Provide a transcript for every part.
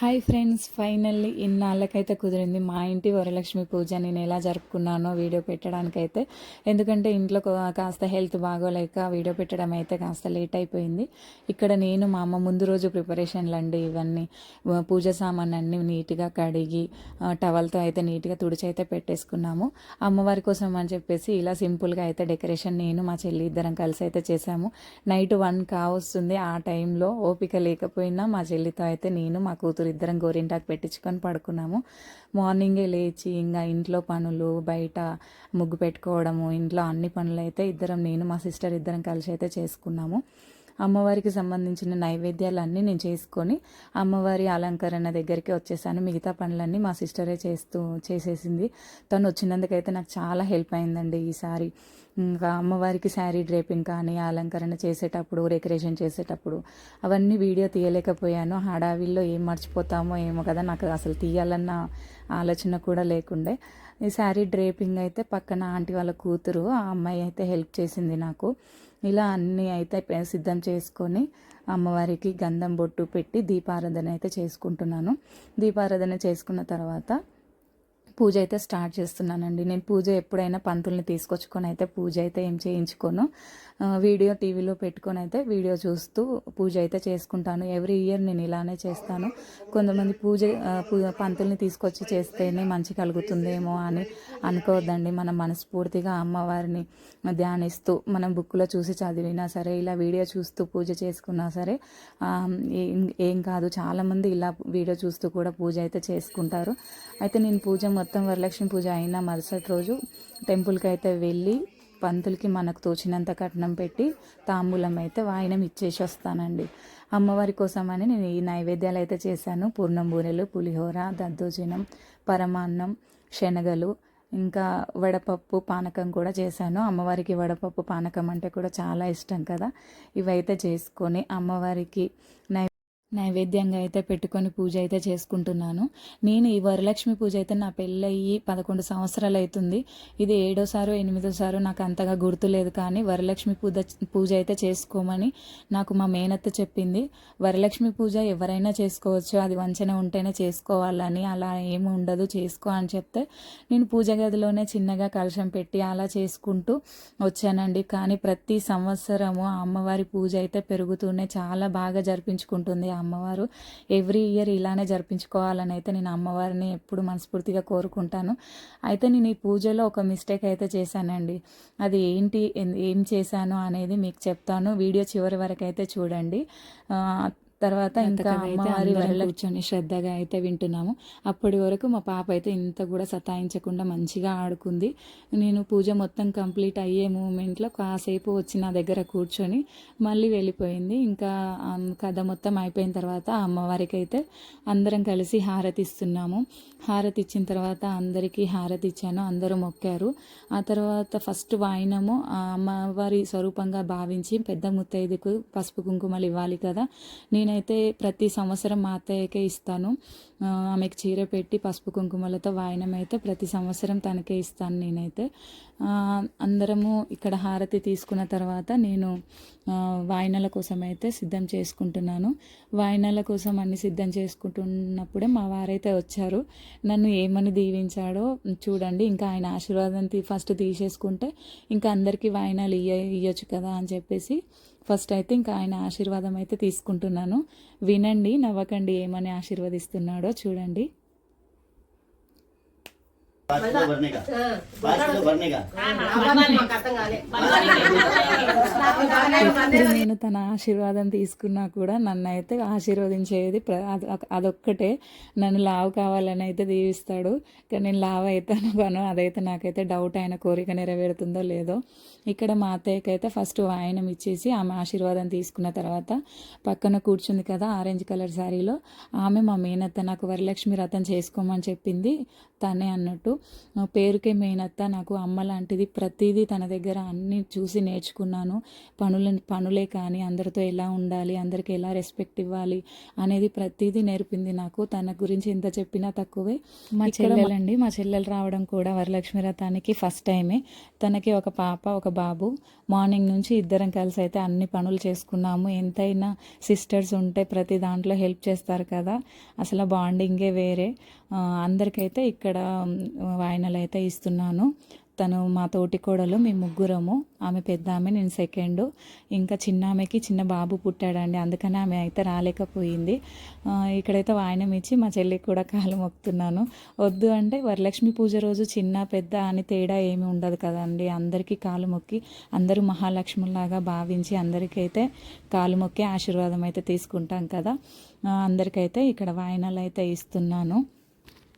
Hi friends finally ఇన్నాళ్ళకైతే కుదిరింది. మా ఇంటి వరలక్ష్మి పూజ నేను ఎలా జరుపుకున్నానో వీడియో పెట్టడానికైతే. ఎందుకంటే ఇంట్లో కాస్త హెల్త్ బాగోలేక వీడియో పెట్టడం అయితే కాస్త లేట్ అయిపోయింది. ఇక్కడ నేను మా అమ్మ ముందు రోజు ప్రిపరేషన్లు అండి ఇవన్నీ. పూజ సామాన్ అన్ని నీట్గా కడిగి టవల్తో అయితే నీట్గా తుడిచి అయితే పెట్టేసుకున్నాము. అమ్మవారి కోసం అని చెప్పేసి ఇలా సింపుల్గా అయితే డెకరేషన్ నేను మా చెల్లి ఇద్దరం కలిసి అయితే చేశాము నైట్ వన్ కావస్తుంది. ఆ టైంలో ఓపిక లేకపోయినా మా చెల్లితో అయితే నేను మా కూతురు ఇద్దరం గోరింటాకు పెట్టించుకొని పడుకున్నాము. మార్నింగే లేచి ఇంకా ఇంట్లో పనులు బయట ముగ్గు పెట్టుకోవడము ఇంట్లో అన్ని పనులు అయితే ఇద్దరం నేను మా సిస్టర్ ఇద్దరం కలిసి అయితే చేసుకున్నాము. అమ్మవారికి సంబంధించిన నైవేద్యాలన్నీ నేను చేసుకొని అమ్మవారి అలంకరణ దగ్గరికి వచ్చేసాను. మిగతా పనులన్నీ మా సిస్టరే చేస్తూ చేసేసింది. తను వచ్చినందుకైతే నాకు చాలా హెల్ప్ అయిందండి ఈసారి. ఇంకా అమ్మవారికి శారీ డ్రేపింగ్ కానీ అలంకరణ చేసేటప్పుడు డెకరేషన్ చేసేటప్పుడు అవన్నీ వీడియో తీయలేకపోయాను. హడావిల్లో ఏం మర్చిపోతామో ఏమో కదా నాకు అసలు తీయాలన్న ఆలోచన కూడా లేకుండే. ఈ శారీ డ్రేపింగ్ అయితే పక్కన ఆంటీ వాళ్ళ కూతురు ఆ అమ్మాయి అయితే హెల్ప్ చేసింది నాకు. ఇలా అన్నీ అయితే సిద్ధం చేసుకొని అమ్మవారికి గంధం బొట్టు పెట్టి దీపారాధన అయితే చేసుకుంటున్నాను. దీపారాధన చేసుకున్న తర్వాత పూజ అయితే స్టార్ట్ చేస్తున్నానండి. నేను పూజ ఎప్పుడైనా పంతుల్ని తీసుకొచ్చుకొని అయితే పూజ అయితే ఏం చేయించుకోను. వీడియో టీవీలో పెట్టుకొని అయితే వీడియో చూస్తూ పూజ అయితే చేసుకుంటాను. ఎవ్రీ ఇయర్ నేను ఇలానే చేస్తాను. కొంతమంది పూజ పంతుల్ని తీసుకొచ్చి చేస్తేనే మంచి కలుగుతుందేమో అని అనుకోవద్దండి. మనం మనస్ఫూర్తిగా అమ్మవారిని ధ్యానిస్తూ మనం బుక్లో చూసి చదివినా సరే ఇలా వీడియో చూస్తూ పూజ చేసుకున్నా సరే ఏం కాదు. చాలామంది ఇలా వీడియో చూస్తూ కూడా పూజ అయితే చేసుకుంటారు. అయితే నేను పూజ మొత్తం మొత్తం వరలక్ష్మి పూజ అయిన మరుసటి రోజు టెంపుల్కి అయితే వెళ్ళి పంతులకి మనకు తోచినంత కట్నం పెట్టి తాంబూలం అయితే వాయినం ఇచ్చేసి వస్తానండి. అమ్మవారి కోసమని నేను ఈ నైవేద్యాలు అయితే చేశాను. పూర్ణం బూరెలు పులిహోర దద్దోజనం పరమాన్నం శనగలు ఇంకా వడపప్పు పానకం కూడా చేశాను. అమ్మవారికి వడపప్పు పానకం అంటే కూడా చాలా ఇష్టం కదా. ఇవైతే చేసుకొని అమ్మవారికి నై నైవేద్యంగా అయితే పెట్టుకొని పూజ అయితే చేసుకుంటున్నాను. నేను ఈ వరలక్ష్మి పూజ అయితే నా పెళ్ళయి పదకొండు సంవత్సరాలు అవుతుంది ఇది ఏడోసారో ఎనిమిదోసారో నాకు అంతగా గుర్తులేదు కానీ వరలక్ష్మి పూజ పూజ అయితే చేసుకోమని నాకు మా మేనత్త చెప్పింది. వరలక్ష్మి పూజ ఎవరైనా చేసుకోవచ్చు అది వంచన ఉంటేనే చేసుకోవాలని. అలా ఏమి ఉండదు చేసుకో అని చెప్తే నేను పూజ గదిలోనే చిన్నగా కలశం పెట్టి అలా చేసుకుంటూ వచ్చానండి. కానీ ప్రతి సంవత్సరము అమ్మవారి పూజ అయితే పెరుగుతూనే చాలా బాగా జరిపించుకుంటుంది. అమ్మవారు ఎవ్రీ ఇయర్ ఇలానే జరిపించుకోవాలని అయితే నేను అమ్మవారిని ఎప్పుడు మనస్ఫూర్తిగా కోరుకుంటాను. అయితే నేను ఈ పూజలో ఒక మిస్టేక్ అయితే చేశానండి. అది ఏంటి ఏం చేశాను అనేది మీకు చెప్తాను. వీడియో చివరి వరకు అయితే చూడండి. తర్వాత ఇంకా అమ్మవారి వల్ల కూర్చొని శ్రద్ధగా అయితే వింటున్నాము. అప్పటి వరకు మా పాప అయితే ఇంత కూడా సతాయించకుండా మంచిగా ఆడుకుంది. నేను పూజ మొత్తం కంప్లీట్ అయ్యే మూమెంట్లో కాసేపు వచ్చి నా దగ్గర కూర్చొని మళ్ళీ వెళ్ళిపోయింది. ఇంకా కథ మొత్తం అయిపోయిన తర్వాత అమ్మవారికి అయితే అందరం కలిసి హారతి ఇస్తున్నాము. హారతి ఇచ్చిన తర్వాత అందరికీ హారతి ఇచ్చాను. అందరూ మొక్కారు. ఆ తర్వాత ఫస్ట్ వాయినము ఆ అమ్మవారి స్వరూపంగా భావించి పెద్ద ముత్తైదుకు పసుపు కుంకుమలు ఇవ్వాలి కదా. నేనైతే ప్రతి సంవత్సరం మా అత్తయ్యకే ఇస్తాను. ఆమెకు చీర పెట్టి పసుపు కుంకుమలతో వాయనం అయితే ప్రతి సంవత్సరం తనకే ఇస్తాను నేనైతే. అందరము ఇక్కడ హారతి తీసుకున్న తర్వాత నేను వాయినల కోసం అయితే సిద్ధం చేసుకుంటున్నాను. వాయినల కోసం అన్ని సిద్ధం చేసుకుంటున్నప్పుడే మా వారైతే వచ్చారు. నన్ను ఏమని దీవించాడో చూడండి. ఇంకా ఆయన ఆశీర్వాదం తీ ఫస్ట్ తీసేసుకుంటే ఇంకా అందరికీ వాయినాలు ఇయ్య ఇయ్యొచ్చు కదా అని చెప్పేసి ఫస్ట్ అయితే ఇంకా ఆయన ఆశీర్వాదం అయితే తీసుకుంటున్నాను. వినండి నవ్వకండి ఏమని ఆశీర్వదిస్తున్నాడో చూడండి. पाँच किलो भरने का पाँच किलो भरने का ఎప్పుడు నేను తన ఆశీర్వాదం తీసుకున్నా కూడా నన్ను అయితే ఆశీర్వదించేది ప్ర- అదొక- అదొక్కటే నన్ను లావు కావాలని అయితే దీవిస్తాడు కానీ నేను లావు అవుతాను కాను అదైతే నాకైతే డౌట్ ఆయన కోరిక నెరవేరుతుందో లేదో ఇక్కడ మా అత్తయ్యకి అయితే ఫస్ట్ వాయనం ఇచ్చేసి ఆమె ఆశీర్వాదం తీసుకున్న తర్వాత పక్కన కూర్చుంది కదా ఆరెంజ్ కలర్ శారీలో ఆమె మా మేనత్త నాకు వరలక్ష్మి రథం చేసుకోమని చెప్పింది తనే అన్నట్టు ఆ, పేరుకే మేనత్త నాకు అమ్మ లాంటిది ప్రతిదీ తన దగ్గర అన్నీ చూసి నేర్చుకున్నాను. పనుల పనులే కానీ అందరితో ఎలా ఉండాలి అందరికి ఎలా రెస్పెక్ట్ ఇవ్వాలి అనేది ప్రతిదీ నేర్పింది నాకు. తన గురించి ఎంత చెప్పినా తక్కువే. మా చెల్లెలండి మా చెల్లెలు రావడం కూడా వరలక్ష్మి రథానికి ఫస్ట్ టైమే తనకి ఒక పాప ఒక బాబు. మార్నింగ్ నుంచి ఇద్దరం కలిసి అయితే అన్ని పనులు చేసుకున్నాము. ఎంతైనా సిస్టర్స్ ఉంటే ప్రతి దాంట్లో హెల్ప్ చేస్తారు కదా. అసలు బాండింగే వేరే. అందరికైతే ఇక్కడ వాయినలు అయితే ఇస్తున్నాను. తను మా తోటి కోడలు మేము ముగ్గురము. ఆమె పెద్ద ఆమె నేను సెకండ్. ఇంకా చిన్న ఆమెకి చిన్న బాబు పుట్టాడండి. అందుకని ఆమె అయితే రాలేకపోయింది. ఇక్కడైతే వాయనం ఇచ్చి మా చెల్లికి కూడా కాలు మొక్కుతున్నాను వద్దు అంటే వరలక్ష్మి పూజ రోజు చిన్న పెద్ద అని తేడా ఏమి ఉండదు కదండి. అందరికీ కాలు మొక్కి అందరూ మహాలక్ష్ములాగా భావించి అందరికైతే కాలు మొక్కి ఆశీర్వాదం అయితే తీసుకుంటాం కదా. అందరికైతే ఇక్కడ వాయనాలు అయితే ఇస్తున్నాను.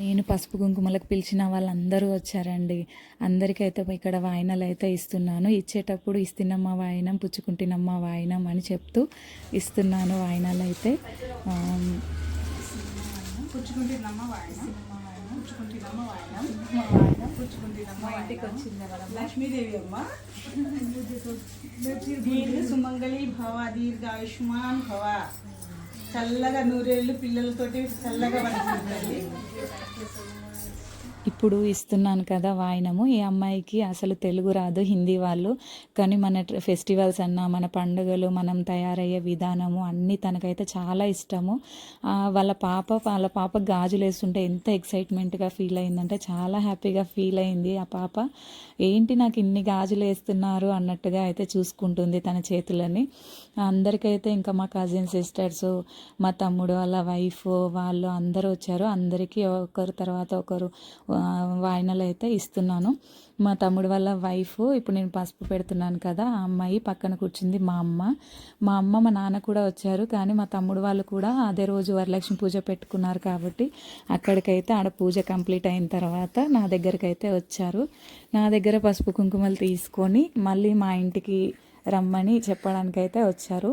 నేను పసుపు కుంకుమలకు పిలిచిన వాళ్ళందరూ వచ్చారండి. అందరికైతే ఇక్కడ వాయినాలు అయితే ఇస్తున్నాను. ఇచ్చేటప్పుడు ఇస్తున్నమ్మ వాయినం పుచ్చుకుంటున్నమ్మ వాయినం అని చెప్తూ ఇస్తున్నాను వాయినాలు అయితే. లక్ష్మీదేవి అమ్మ. దీర్ఘ సుమంగళి భవ భవ. చల్లగా నూరేళ్ళు పిల్లలతోటి చల్లగా బతుకుతుంది ఇప్పుడు ఇస్తున్నాను కదా వాయినము. ఈ అమ్మాయికి అసలు తెలుగు రాదు హిందీ వాళ్ళు. కానీ మన ఫెస్టివల్స్ అన్నా మన పండుగలు మనం తయారయ్యే విధానము అన్నీ తనకైతే చాలా ఇష్టము. వాళ్ళ పాప వాళ్ళ పాప గాజులు వేస్తుంటే ఎంత ఎక్సైట్మెంట్గా ఫీల్ అయిందంటే చాలా హ్యాపీగా ఫీల్ అయింది ఆ పాప. ఏంటి నాకు ఇన్ని గాజులు వేస్తున్నారు అన్నట్టుగా అయితే చూసుకుంటుంది తన చేతులని. అందరికైతే ఇంకా మా కజిన్ సిస్టర్స్ మా తమ్ముడు వాళ్ళ వైఫ్ వాళ్ళు అందరూ వచ్చారు. అందరికీ ఒకరి తర్వాత ఒకరు వాయినాలు అయితే ఇస్తున్నాను. మా తమ్ముడు వాళ్ళ వైఫ్ ఇప్పుడు నేను పసుపు పెడుతున్నాను కదా ఆ అమ్మాయి పక్కన కూర్చుంది మా అమ్మ. మా అమ్మ మా నాన్న కూడా వచ్చారు కానీ మా తమ్ముడు వాళ్ళు కూడా అదే రోజు వరలక్ష్మి పూజ పెట్టుకున్నారు కాబట్టి అక్కడికైతే ఆడ పూజ కంప్లీట్ అయిన తర్వాత నా దగ్గరికి అయితే వచ్చారు. నా దగ్గర పసుపు కుంకుమలు తీసుకొని మళ్ళీ మా ఇంటికి రమ్మని చెప్పడానికైతే వచ్చారు.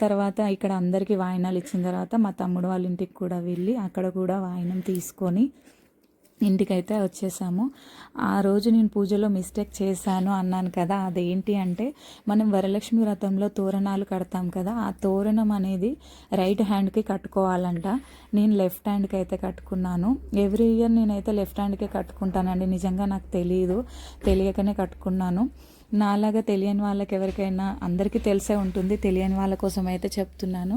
తర్వాత ఇక్కడ అందరికీ వాయినాలు ఇచ్చిన తర్వాత మా తమ్ముడు వాళ్ళ ఇంటికి కూడా వెళ్ళి అక్కడ కూడా వాయినం తీసుకొని ఇంటికైతే వచ్చేసాము. ఆ రోజు నేను పూజలో మిస్టేక్ చేశాను అన్నాను కదా అదేంటి అంటే మనం వరలక్ష్మి వ్రతంలో తోరణాలు కడతాం కదా ఆ తోరణం అనేది రైట్ హ్యాండ్కి కట్టుకోవాలంట. నేను లెఫ్ట్ హ్యాండ్కి అయితే కట్టుకున్నాను. ఎవ్రీ ఇయర్ నేనైతే లెఫ్ట్ హ్యాండ్కే కట్టుకుంటానండి నిజంగా నాకు తెలియదు తెలియకనే కట్టుకున్నాను. నాలాగా తెలియని వాళ్ళకి ఎవరికైనా అందరికీ తెలిసే ఉంటుంది. తెలియని వాళ్ళ కోసం అయితే చెప్తున్నాను.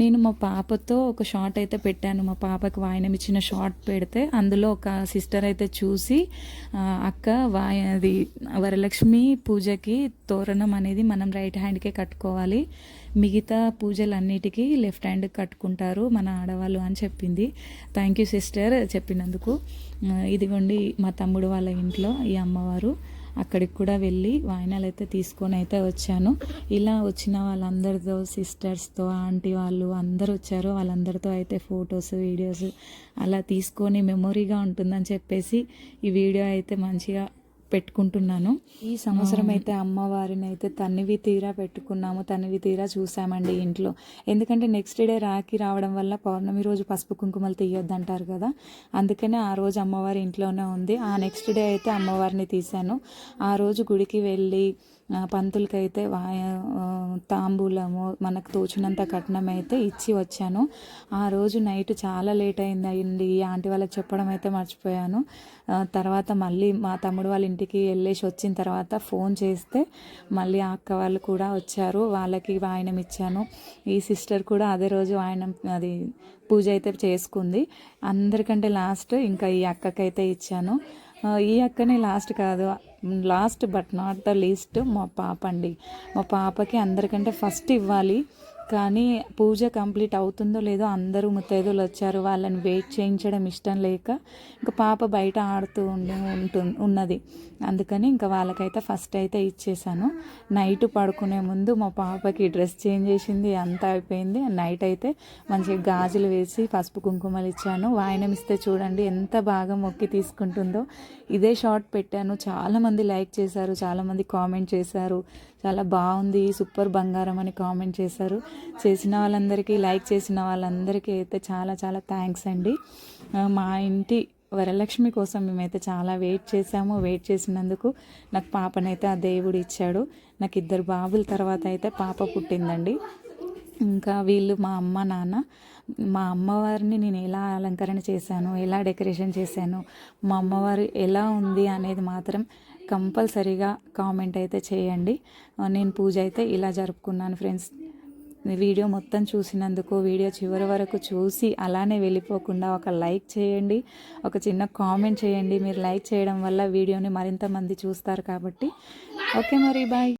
నేను మా పాపతో ఒక షార్ట్ అయితే పెట్టాను. మా పాపకి వాయనం ఇచ్చిన షార్ట్ పెడితే అందులో ఒక సిస్టర్ అయితే చూసి అక్క వాయ అది వరలక్ష్మి పూజకి తోరణం అనేది మనం రైట్ హ్యాండ్కే కట్టుకోవాలి. మిగతా పూజలన్నిటికీ లెఫ్ట్ హ్యాండ్ కట్టుకుంటారు మన ఆడవాళ్ళు అని చెప్పింది. థ్యాంక్ యూ సిస్టర్ చెప్పినందుకు. ఇదిగోండి మా తమ్ముడు వాళ్ళ ఇంట్లో ఈ అమ్మవారు. అక్కడికి కూడా వెళ్ళి వాయినాలు అయితే తీసుకొని అయితే వచ్చాను. ఇలా వచ్చిన వాళ్ళందరితో సిస్టర్స్తో ఆంటీ వాళ్ళు అందరూ వచ్చారు. వాళ్ళందరితో అయితే ఫొటోస్ వీడియోస్ అలా తీసుకొని మెమొరీగా ఉంటుందని చెప్పేసి ఈ వీడియో అయితే మంచిగా పెట్టుకుంటున్నాను. ఈ సంవత్సరం అయితే అమ్మవారిని అయితే తనివి తీరా పెట్టుకున్నాము. తనివి తీరా చూసామండి ఇంట్లో. ఎందుకంటే నెక్స్ట్ డే రాఖీ రావడం వల్ల పౌర్ణమి రోజు పసుపు కుంకుమలు తీయొద్దు అంటారు కదా. అందుకనే ఆ రోజు అమ్మవారి ఇంట్లోనే ఉంది. ఆ నెక్స్ట్ డే అయితే అమ్మవారిని తీశాను. ఆ రోజు గుడికి వెళ్ళి పంతులకైతే వాయ తాంబూలము మనకు తోచినంత కట్నం అయితే ఇచ్చి వచ్చాను. ఆ రోజు నైట్ చాలా లేట్ అయింది అయింది ఈ ఆంటీ వాళ్ళకి చెప్పడం అయితే మర్చిపోయాను. తర్వాత మళ్ళీ మా తమ్ముడు వాళ్ళ ఇంటికి వెళ్ళేసి వచ్చిన తర్వాత ఫోన్ చేస్తే మళ్ళీ ఆ అక్క వాళ్ళు కూడా వచ్చారు. వాళ్ళకి వాయనం ఇచ్చాను. ఈ సిస్టర్ కూడా అదే రోజు వాయనం అది పూజ అయితే చేసుకుంది. అందరికంటే లాస్ట్ ఇంకా ఈ అక్కకైతే ఇచ్చాను. ఈ అక్కనే లాస్ట్ కాదు last but not the least మా పాప అండి. మా పాపకి అందరికంటే ఫస్ట్ ఇవ్వాలి. కానీ పూజ కంప్లీట్ అవుతుందో లేదో అందరూ ముత్తైదులు వచ్చారు. వాళ్ళని వెయిట్ చేయించడం ఇష్టం లేక ఇంకా పాప బయట ఆడుతూ ఉండి ఉంటు ఉన్నది. అందుకని ఇంకా వాళ్ళకైతే ఫస్ట్ అయితే ఇచ్చేసాను. నైట్ పడుకునే ముందు మా పాపకి డ్రెస్ చేంజ్ చేసింది అంతా అయిపోయింది. నైట్ అయితే మంచిగా గాజులు వేసి పసుపు కుంకుమలు ఇచ్చాను. వాయనం ఇస్తే చూడండి ఎంత బాగా మొక్కి తీసుకుంటుందో. ఇదే షార్ట్ పెట్టాను. చాలామంది లైక్ చేశారు చాలామంది కామెంట్ చేశారు. చాలా బాగుంది సూపర్ బంగారం అని కామెంట్ చేశారు. చేసిన వాళ్ళందరికీ లైక్ చేసిన వాళ్ళందరికీ అయితే చాలా చాలా థ్యాంక్స్ అండి. మా ఇంటి వరలక్ష్మి కోసం మేమైతే చాలా వెయిట్ చేసాము వెయిట్ చేసినందుకు నాకు పాపనైతే ఆ దేవుడు ఇచ్చాడు. నాకు ఇద్దరు బాబుల తర్వాత అయితే పాప పుట్టిందండి. ఇంకా వీళ్ళు మా అమ్మ నాన్న. మా అమ్మవారిని నేను ఎలా అలంకరణ చేశాను ఎలా డెకరేషన్ చేశాను మా అమ్మవారు ఎలా ఉంది అనేది మాత్రం కంపల్సరీగా కామెంట్ అయితే చేయండి. నేను పూజ అయితే ఇలా జరుపుకున్నాను ఫ్రెండ్స్. వీడియో మొత్తం చూసినందుకు వీడియో చివరి వరకు చూసి అలానే వెళ్ళిపోకుండా ఒక లైక్ చేయండి ఒక చిన్న కామెంట్ చేయండి. మీరు లైక్ చేయడం వల్ల వీడియోని మరింత మంది చూస్తారు కాబట్టి. ఓకే మరి బాయ్.